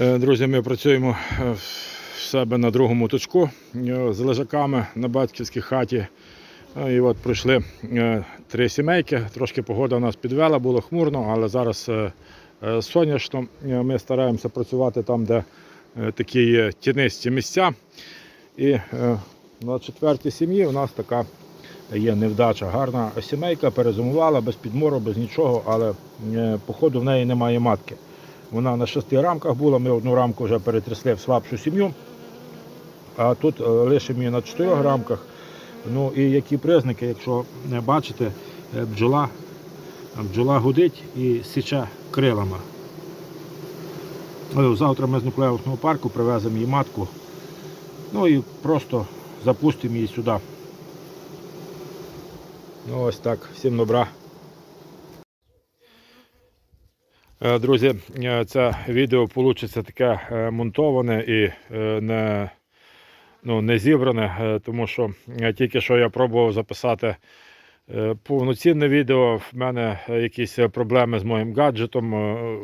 Е, Друзі, ми працюємо е, в себе на другому точку е, з лежаками на батьківській хаті. І от пройшли три сімейки. Трошки погода нас підвела, було хмурно, але зараз сонячно. Ми стараємося працювати там, де такі є тінисті місця. І на четвертій сім'ї у нас така є невдача. Гарна сімейка, перезимувала без підмору, без нічого, але походу в неї немає матки. Вона на шести рамках була, ми одну рамку вже перетрясли в слабшу сім'ю, а тут е, лишимо її на чотирьох рамках. Ну і які признаки, якщо не бачите, е, бджола, бджола гудить і січе крилами. Ну, Завтра ми з нуклеусного парку привеземо її матку. Ну і просто запустимо її сюди. Ну ось так, всім добра. Е, Друзі, е, це відео вийде таке е, монтоване і е, не, ну, не зібране, е, тому що е, тільки що я пробував записати е, повноцінне відео. В мене е, якісь проблеми з моїм гаджетом, е,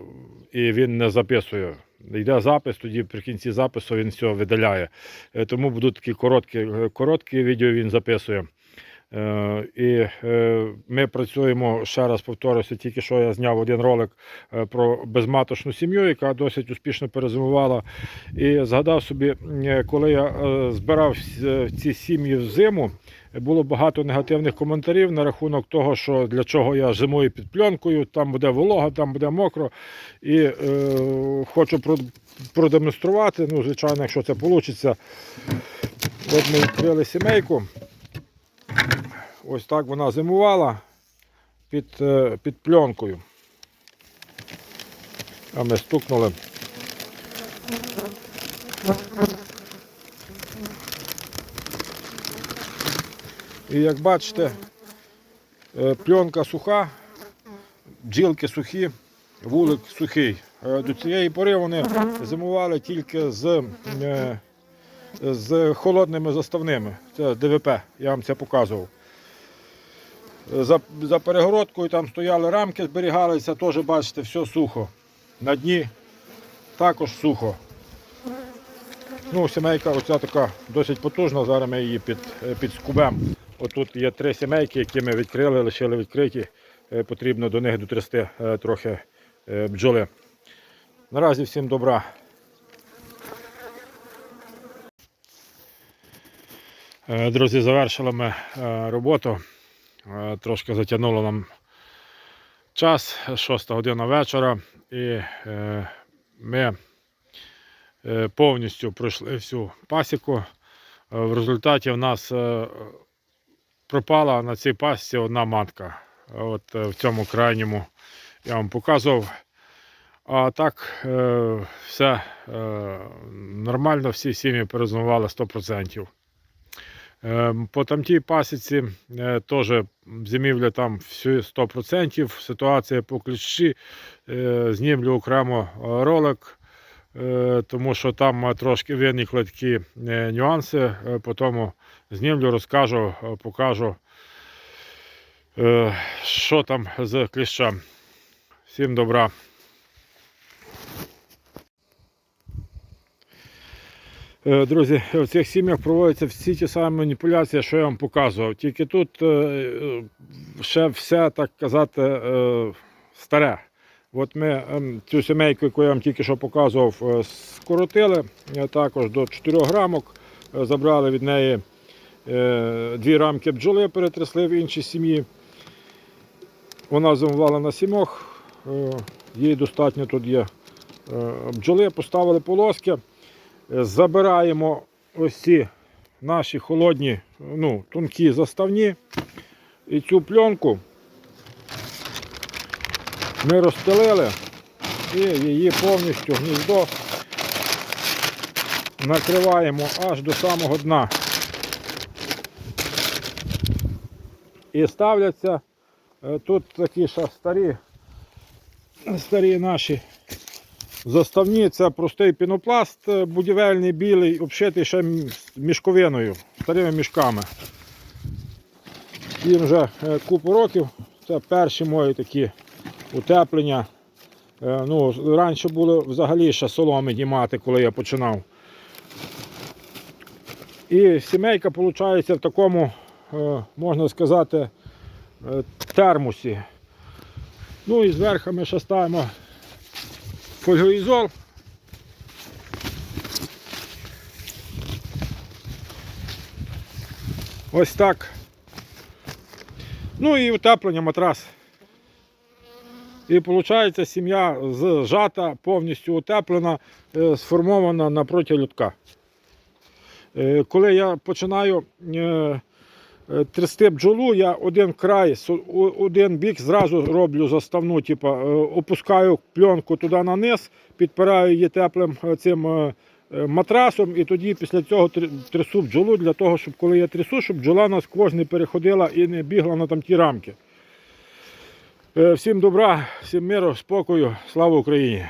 і він не записує. Йде запис, тоді при кінці запису він все видаляє. Е, Тому будуть такі короткі, е, короткі відео він записує. Е, І е, ми працюємо, ще раз повторюся, тільки що я зняв один ролик е, про безматочну сім'ю, яка досить успішно перезимувала. І згадав собі, коли я збирав ці сім'ї в зиму, було багато негативних коментарів на рахунок того, що для чого я зимую під пленкою, там буде волога, там буде мокро. І е, хочу про- продемонструвати. Ну, звичайно, якщо це вийде. От ми відкрили сімейку. Ось так вона зимувала під, е, під пленкою. А ми стукнули. І як бачите, е, пленка суха, бджілки сухі, вулик сухий. Е, До цієї пори вони зимували тільки з, з холодними заставними. Це ДВП, я вам це показував. За, за перегородкою там стояли рамки, зберігалися, теж бачите, все сухо. На дні також сухо. Ну, сімейка оця така досить потужна, зараз ми її під, е, під скубем. Отут є три сімейки, які ми відкрили, лишили відкриті. Е, Потрібно до них дотрясти е, трохи бджоли. Наразі всім добра. Друзі, завершили ми роботу. Е, Трошки затягнуло нам час, 6 година вечора, і е, ми е, повністю пройшли всю пасіку. В результаті в нас пропала на цій пасіці одна матка. От в цьому крайньому я вам показував. А так, все нормально, всі сім'ї перезимували 100%. Е, По тамтій пасіці е, теж зимівля там всі 100%. Ситуація по кліщі. Е, Знімлю окремо ролик, е, тому що там трошки виникли такі нюанси. Потім знімлю, розкажу, покажу, що там з кліщем. Всім добра. Друзі, в цих сім'ях проводяться всі ті самі маніпуляції, що я вам показував. Тільки тут е, е, ще все, так казати, е, старе. От ми ем, цю сімейку, яку я вам тільки що показував, е, скоротили е, також до 4 рамок. Е, Забрали від неї е, дві рамки бджоли, перетрясли в іншій сім'ї. Вона зимувала на сімох, е, їй достатньо тут є е, бджоли, поставили полоски. Е, Забираємо ось ці наші холодні, ну, тонкі заставні. І цю пленку ми розстелили і її повністю гніздо накриваємо аж до самого дна. І ставляться е, тут такі ще старі, старі наші Заставні це простий пінопласт е, будівельний, білий, обшитий ще мішковиною, старими мішками. Їм вже е, купу років. Це перші мої такі утеплення Е, Ну, раніше було взагалі ще соломи дімати, коли я починав. І сімейка виходить в такому, можна сказати, термосі. Ну і зверху ми ще ставимо фольгоізол. Ось так. Ну і утеплення матрас. І виходить, сім'я зжата, повністю утеплена, е, сформована напроти людка. Е, Коли я починаю е, трясти бджолу, я один край, один бік зразу роблю заставну, типу, е, опускаю пленку туди на низ, підпираю її теплим е, цим е, е, матрасом і тоді після цього трясу бджолу для того, щоб коли я трясу, щоб бджола насквозь не переходила і не бігла на там ті рамки. Е, Всім добра, всім миру, спокою, слава Україні!